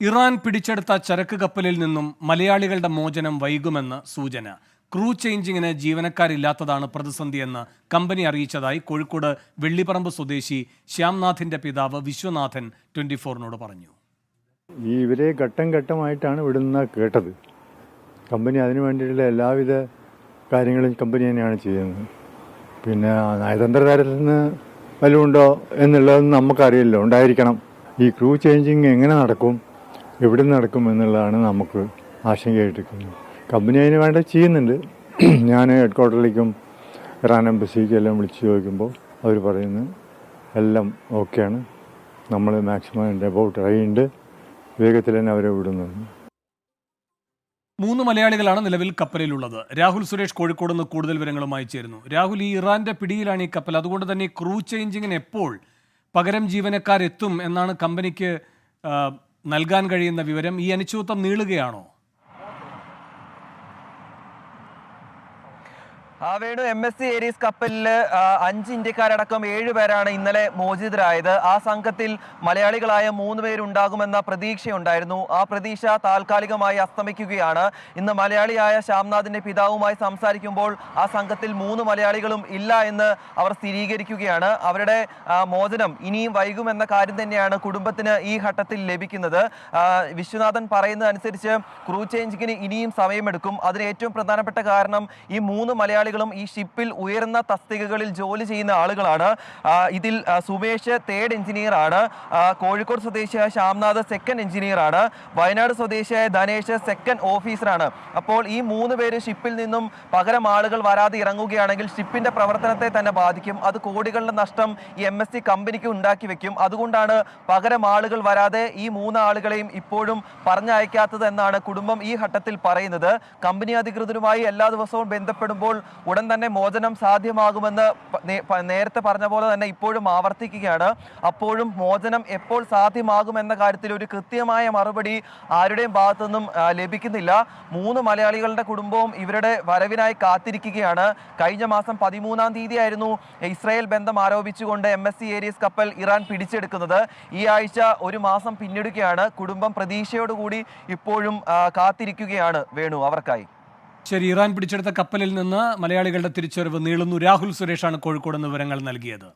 Iran പിടിച്ചെടുത്ത ചരക്ക് കപ്പലിൽ നിന്നും മലയാളികളുടെ മോചനം വൈകുമെന്ന് സൂചന. ക്രൂ ചേഞ്ചിങ്ങിന് ജീവനക്കാരില്ലാത്തതാണ് പ്രതിസന്ധിയെന്ന് കമ്പനി അറിയിച്ചതായി കോഴിക്കോട് വെള്ളിപ്പറമ്പ് സ്വദേശി ശ്യാംനാഥിന്റെ പിതാവ് വിശ്വനാഥൻ ട്വന്റി ഫോറിനോട് പറഞ്ഞു ഇവരെ ഘട്ടം ഘട്ടമായിട്ടാണ് ഇവിടുന്ന് കേട്ടത്. കമ്പനി അതിനു വേണ്ടിയിട്ടുള്ള എല്ലാവിധ കാര്യങ്ങളും കമ്പനി തന്നെയാണ് ചെയ്യുന്നത്. പിന്നെ നയതന്ത്ര നിന്ന് വല്ലതുണ്ടോ എന്നുള്ളതൊന്നും നമുക്കറിയില്ല. ഉണ്ടായിരിക്കണം. ഈ ക്രൂ ചേഞ്ചിങ് എങ്ങനെ നടക്കും? എവിടെ നടക്കും എന്നുള്ളതാണ് നമുക്ക് ആശങ്കയായിട്ടിരിക്കുന്നത്. കമ്പനി അതിന് വേണ്ട ചെയ്യുന്നുണ്ട്. ഞാൻ ഹെഡ് ക്വാർട്ടറിലേക്കും ഇറാൻ എംബസിക്കും എല്ലാം വിളിച്ച് ചോദിക്കുമ്പോൾ അവർ പറയുന്നത് എല്ലാം ഓക്കെയാണ് നമ്മൾ മാക്സിമം എന്റെ അബൌട്ട് ട്രൈ ഉണ്ട് വേഗത്തിൽ തന്നെ അവരെ വിടുന്നുണ്ട് മൂന്ന് മലയാളികളാണ് നിലവിൽ കപ്പലിലുള്ളത്. രാഹുൽ സുരേഷ് കോഴിക്കോട് നിന്ന് കൂടുതൽ വിവരങ്ങളുമായി ചേരുന്നു. രാഹുൽ ഈ ഇറാന്റെ പിടിയിലാണ് ഈ കപ്പൽ. അതുകൊണ്ട് തന്നെ ക്രൂ ചേഞ്ചിങ്ങിന് എപ്പോൾ പകരം ജീവനക്കാരെത്തും എന്നാണ് കമ്പനിക്ക് നൽകാൻ കഴിയുന്ന വിവരം ഈ അനിശ്ചിതത്വം നീളുകയാണോ? ആ Venu M S C Aries കപ്പലിൽ അഞ്ച് ഇന്ത്യക്കാരടക്കം ഏഴ് പേരാണ് ഇന്നലെ മോചിതരായത്. ആ സംഘത്തിൽ മലയാളികളായ മൂന്ന് പേരുണ്ടാകുമെന്ന പ്രതീക്ഷയുണ്ടായിരുന്നു. ആ പ്രതീക്ഷ താൽക്കാലികമായി അസ്തമിക്കുകയാണ്. ഇന്ന് മലയാളിയായ ശ്യാംനാഥിന്റെ പിതാവുമായി സംസാരിക്കുമ്പോൾ ആ സംഘത്തിൽ മൂന്ന് മലയാളികളും ഇല്ല എന്ന് അവർ സ്ഥിരീകരിക്കുകയാണ്. അവരുടെ മോചനം ഇനിയും വൈകുമെന്ന കാര്യം തന്നെയാണ് കുടുംബത്തിന് ഈ ഘട്ടത്തിൽ ലഭിക്കുന്നത്. വിശ്വനാഥൻ പറയുന്നതനുസരിച്ച് ക്രൂ ചേഞ്ചിങ്ങിന് ഇനിയും സമയമെടുക്കും. അതിന് ഏറ്റവും പ്രധാനപ്പെട്ട കാരണം ഈ മൂന്ന് മലയാളികളും ഈ ഷിപ്പിൽ ഉയർന്ന തസ്തികകളിൽ ജോലി ചെയ്യുന്ന ആളുകളാണ്. ഇതിൽ സുമേഷ് തേർഡ് എഞ്ചിനീയർ ആണ്. കോഴിക്കോട് സ്വദേശിയായ ശ്യാംനാഥ് സെക്കൻഡ് എഞ്ചിനീയർ ആണ്. വയനാട് സ്വദേശിയായ ധനേഷ് സെക്കൻഡ് ഓഫീസറാണ് അപ്പോൾ ഈ മൂന്ന് പേര് ഷിപ്പിൽ നിന്നും പകരം ആളുകൾ വരാതെ ഇറങ്ങുകയാണെങ്കിൽ ഷിപ്പിന്റെ പ്രവർത്തനത്തെ തന്നെ ബാധിക്കും. അത് കോടികളുടെ നഷ്ടം ഈ എം എസ് സി കമ്പനിക്ക് ഉണ്ടാക്കി വെക്കും. അതുകൊണ്ടാണ് പകരം ആളുകൾ വരാതെ ഈ മൂന്ന് ആളുകളെയും ഇപ്പോഴും പറഞ്ഞയക്കാത്തത് എന്നാണ് കുടുംബം ഈ ഘട്ടത്തിൽ പറയുന്നത്. കമ്പനി അധികൃതരുമായി എല്ലാ ദിവസവും ബന്ധപ്പെടുമ്പോൾ ഉടൻ തന്നെ മോചനം സാധ്യമാകുമെന്ന് നേരത്തെ പറഞ്ഞ പോലെ തന്നെ ഇപ്പോഴും ആവർത്തിക്കുകയാണ്. അപ്പോഴും മോചനം എപ്പോൾ സാധ്യമാകുമെന്ന കാര്യത്തിൽ ഒരു കൃത്യമായ മറുപടി ആരുടെയും ഭാഗത്തുനിന്നും ലഭിക്കുന്നില്ല. മൂന്ന് മലയാളികളുടെ കുടുംബവും ഇവരുടെ വരവിനായി കാത്തിരിക്കുകയാണ്. കഴിഞ്ഞ മാസം പതിമൂന്നാം തീയതിയായിരുന്നു ഇസ്രായേൽ ബന്ധം ആരോപിച്ചുകൊണ്ട് എം എസ് സി കപ്പൽ ഇറാൻ പിടിച്ചെടുക്കുന്നത്. ഈ ആഴ്ച ഒരു മാസം പിന്നിടുകയാണ്. കുടുംബം പ്രതീക്ഷയോടുകൂടി ഇപ്പോഴും കാത്തിരിക്കുകയാണ് വേണു അവർക്കായി. ശരി ഇറാൻ പിടിച്ചെടുത്ത കപ്പലിൽ നിന്ന് മലയാളികളുടെ തിരിച്ചുവരവ് നീളുന്നു. രാഹുൽ സുരേഷാണ് കോഴിക്കോട് വിവരങ്ങൾ നൽകിയത്.